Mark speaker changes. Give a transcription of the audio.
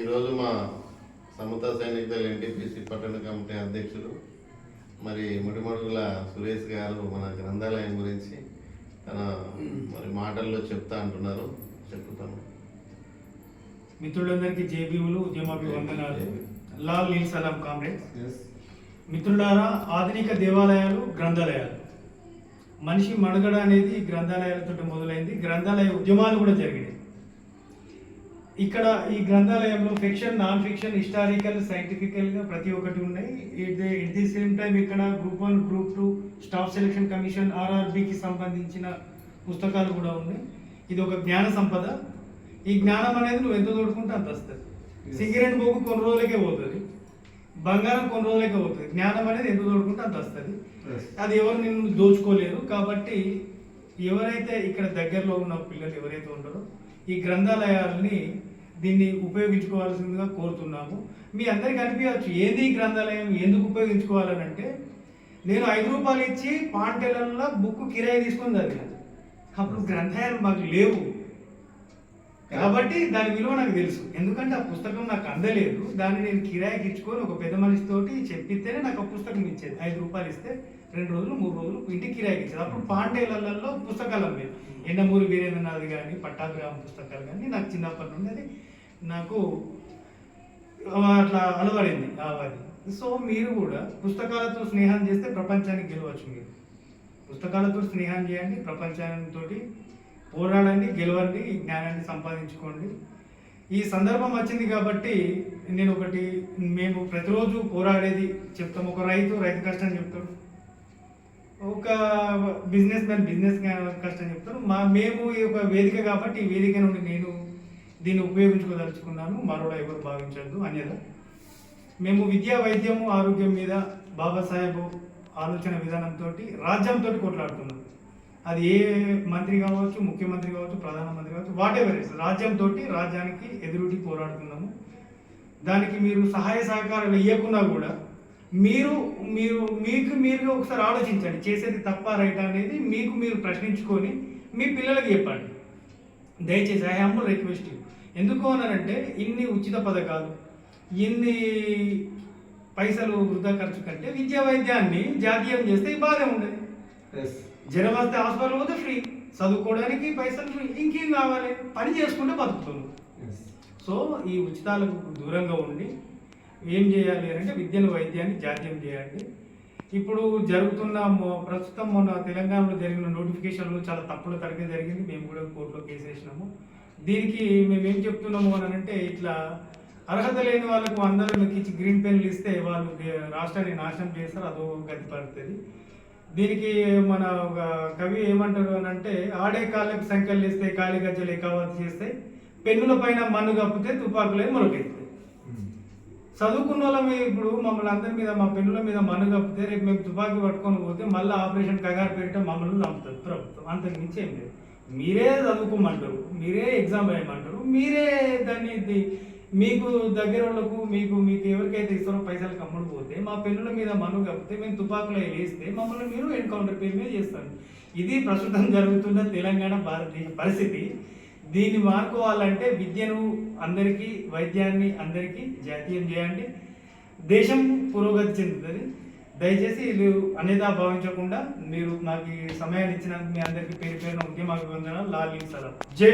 Speaker 1: ఈరోజు మా సమత సైనికుల ఎన్టీపీసీ పట్టణ కమిటీ అధ్యక్షులు మరి ముడిమడుగుల సురేష్ గారు మన గ్రంథాలయం గురించి తన మరి మాటల్లో చెప్తా అంటున్నారు చెప్తాము
Speaker 2: మిత్రులందరికీ జేబీములు ఉద్యమాభివందనాలు. లాల్ నీల్ సలాం కామ్రేడ్స్. మిత్రులారా ఆధునిక దేవాలయాలు గ్రంథాలయాలు. మనిషి మనుగడ అనేది గ్రంథాలయాలతో మొదలైంది. గ్రంథాలయ ఉద్యమాలు కూడా జరిగినాయి. ఇక్కడ ఈ గ్రంథాలయంలో ఫిక్షన్ నాన్ ఫిక్షన్ హిస్టారికల్ సైంటిఫికల్గా ప్రతి ఒక్కటి ఉన్నాయి. It it the same time ఇక్కడ group one group two staff selection commission ఆర్ఆర్బికి సంబంధించిన పుస్తకాలు కూడా ఉన్నాయి. ఇది ఒక జ్ఞాన సంపద. ఈ జ్ఞానం అనేది నువ్వు ఎంత తోడుకుంటే అంత వస్తుంది. సిగరెట్ పోగు కొన్ని రోజులకే పోతుంది. బంగారం కొన్ని రోజులకే పోతుంది. జ్ఞానం అనేది ఎంత తోడుకుంటే అంత వస్తుంది. అది ఎవరు నిన్ను దోచుకోలేరు. కాబట్టి ఎవరైతే ఇక్కడ దగ్గరలో ఉన్న పిల్లలు ఎవరైతే ఉంటారో ఈ గ్రంథాలయాలని దీన్ని ఉపయోగించుకోవాల్సిందిగా కోరుతున్నాము. మీ అందరికి అనిపించవచ్చు ఏది ఈ గ్రంథాలయం? ఎందుకు ఉపయోగించుకోవాలని అంటే నేను ఐదు రూపాయలు ఇచ్చి పాంటెలల్లో బుక్ కిరాయి తీసుకొని చదివాను. అప్పుడు గ్రంథాలయాలు మాకు లేవు. కాబట్టి దాని విలువ నాకు తెలుసు. ఎందుకంటే ఆ పుస్తకం నాకు అందలేదు. దాన్ని నేను కిరాయికి ఇచ్చుకొని ఒక పెద్ద మనిషితోటి చెప్పితేనే నాకు ఆ పుస్తకం ఇచ్చేది. ఐదు రూపాయలు ఇస్తే రెండు రోజులు మూడు రోజులు ఇంటికి కిరాయికి అప్పుడు పాండేలలో పుస్తకాలు అమ్మేది. ఎండమూరి వీరేంద్రనాథ్ కానీ పట్టాభిరామ పుస్తకాలు కానీ నాకు చిన్నప్పటి నుండి అది నాకు అట్లా అలవడింది అది సో మీరు కూడా పుస్తకాలతో స్నేహం చేస్తే ప్రపంచానికి గెలవచ్చు మీరు. పుస్తకాలతో స్నేహం చేయండి ప్రపంచంతో పోరాడండి గెలవండి జ్ఞానాన్ని సంపాదించుకోండి. ఈ సందర్భం వచ్చింది కాబట్టి నేను ఒకటి మేము ప్రతిరోజు పోరాడేది చెప్తాం. ఒక రైతు రైతు కష్టం చెప్తాడు. ఒక బిజినెస్ మ్యాన్ బిజినెస్ కష్టం చెప్తారు. మా మేము ఈ ఒక వేదిక కాబట్టి ఈ వేదిక నుండి నేను దీన్ని ఉపయోగించుకోదలుచుకున్నాను. మరోలా ఎవరు భావించద్దు అన్యదా. మేము విద్యా వైద్యము ఆరోగ్యం మీద బాబాసాహెబ్ ఆలోచన విధానంతో రాజ్యంతో కొట్లాడుతున్నాం. అది ఏ మంత్రి కావచ్చు ముఖ్యమంత్రి కావచ్చు ప్రధానమంత్రి కావచ్చు వాట్ ఎవర్ ఇస్ రాజ్యంతో రాజ్యానికి ఎదురుటి పోరాడుతున్నాము. దానికి మీరు సహాయ సహకారాలు ఇవ్వకున్నా కూడా మీరు మీరు మీకు మీరు ఒకసారి ఆలోచించండి. చేసేది తప్ప రైట్ అనేది మీకు మీరు ప్రశ్నించుకొని మీ పిల్లలకి చెప్పండి. దయచేసి ఐ హంబుల్ రిక్వెస్ట్ ఎందుకు అన్నారంటే ఇన్ని ఉచిత పథకాలు ఇన్ని పైసలు వృధా ఖర్చు కంటే విద్యా వైద్యాన్ని జాతీయం చేస్తే బాధే ఉండేది జ్వరం వస్తే హాస్పిటల్ పోతే ఫ్రీ. చదువుకోవడానికి పైసలు ఫ్రీ. ఇంకేం కావాలి? పని చేసుకుంటే బతుకుతున్నాం సో ఈ ఉచితాలకు దూరంగా ఉండి ఏం చేయాలి అంటే విద్యను వైద్యాన్ని జాత్యం చేయాలి. ఇప్పుడు జరుగుతున్న ప్రస్తుతం మొన్న తెలంగాణలో జరిగిన నోటిఫికేషన్లు చాలా తప్పుల తరగతి జరిగింది. మేము కూడా కోర్టులో కేసు వేసినాము. దీనికి మేము ఏం చెప్తున్నాము అని అంటే ఇట్లా అర్హత లేని వాళ్ళకు అందరూ మీకు ఇచ్చి గ్రీన్ పెన్లు ఇస్తే వాళ్ళు రాష్ట్రాన్ని నాశనం చేస్తారు. అదో గతి పడుతుంది. దీనికి మన ఒక కవి ఏమంటాడు అని అంటే ఆడే కాళ్ళకి సంఖ్యలు ఇస్తే కాళీ గజ్జలు ఎకావతి చేస్తే పెన్నుల పైన మన్ను కప్పితే తుపాకులే మొలకెత్తాయి చదువుకున్న వాళ్ళమే ఇప్పుడు మమ్మల్ని అందరి మీద మా పెన్నుల మీద మన్ను కప్పితే రేపు మేము తుపాకీ పట్టుకొని పోతే మళ్ళీ ఆపరేషన్ కగారు పెరిగితే మమ్మల్ని నమ్ముతుంది ప్రభుత్వం. అంతకు మించి ఏం లేదు. మీరే చదువుకోమంటారు మీరే ఎగ్జామ్ రాయమంటారు మీరే దాన్ని మీకు దగ్గర వాళ్ళకు మీకు మీకు ఎవరికైతే ఇస్తారో పైసలు కమ్ముడు పోతే మా పెన్నుల మీద మన్ను కప్పితే మేము తుపాకులో వేస్తే మమ్మల్ని మీరు ఎన్కౌంటర్ పేరు మీద చేస్తారు. ఇది ప్రస్తుతం జరుగుతున్న తెలంగాణ భారతదేశ పరిస్థితి. దీన్ని మార్చుకోవాలంటే విద్యను అందరికీ వైద్యాన్ని అందరికీ జాతీయం చేయండి. దేశం పురోగతి చెందుతుంది. దయచేసి మీరు అనేదా భావించకుండా మీరు నాకు ఈ సమయాన్ని ఇచ్చినందుకు మీ అందరికీ పేరు పేరున ఉద్యమ అభివందనాలు. లాల్ సలాం. జై